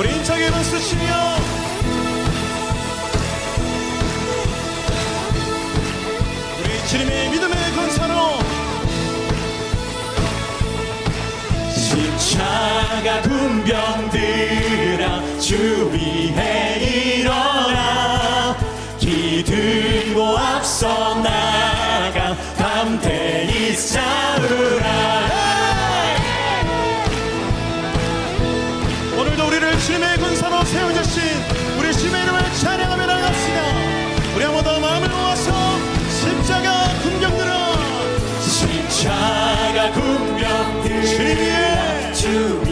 우리 인천에는 수치며. 우리 주님의 믿음의 권사로. 십자가 군병들아 주비해 우리를 주님의 군사로 세우셨신 우리 주님의 이름을 찬양하며 나갑시다. 우리 한 번 더 마음을 모아서 십자가 군병들아 십자가 군병들. 주님의 주님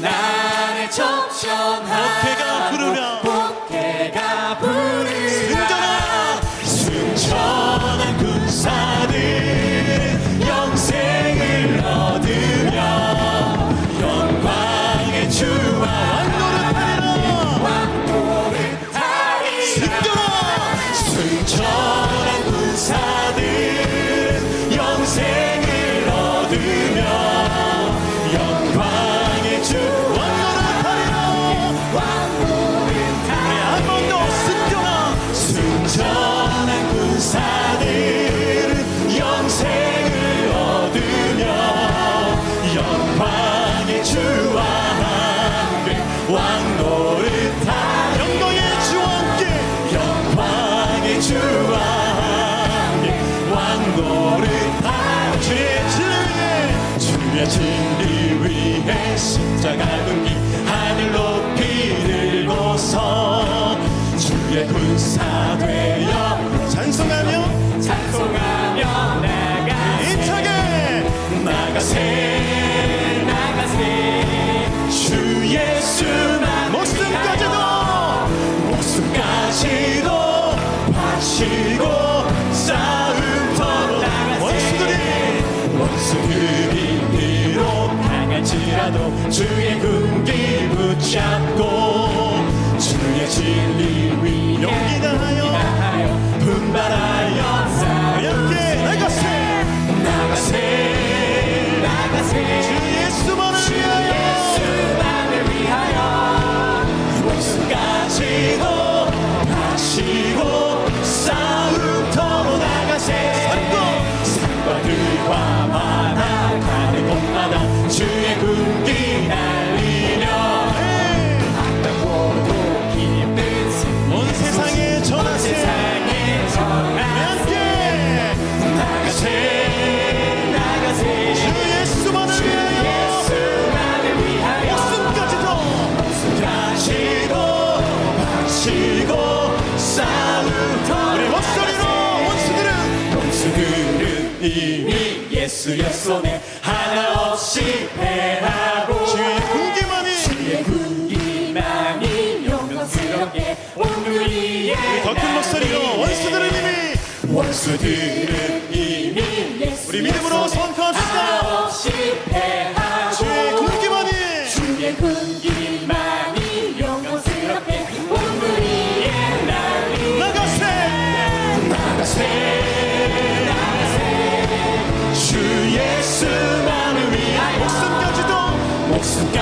나를 접전하 목회가 부르라. 목회가 부르라. 승전하. 승전한 군사들은 영생을 얻으며 영광의 주 주의 진리 위에 십자가를 할지라도 주의 군기 붙잡고 주의 진리 위에 용기 예. 다하여 주님이 예수의 손에 하나 없이 패하고 주의 군기만이 주의 군기만이 영광스럽게 온누 이에 더큰 목소리로 원수들은 이미 원수들은 이미 우리 믿음으로 선포합시다. 하나 없이 패하고 Like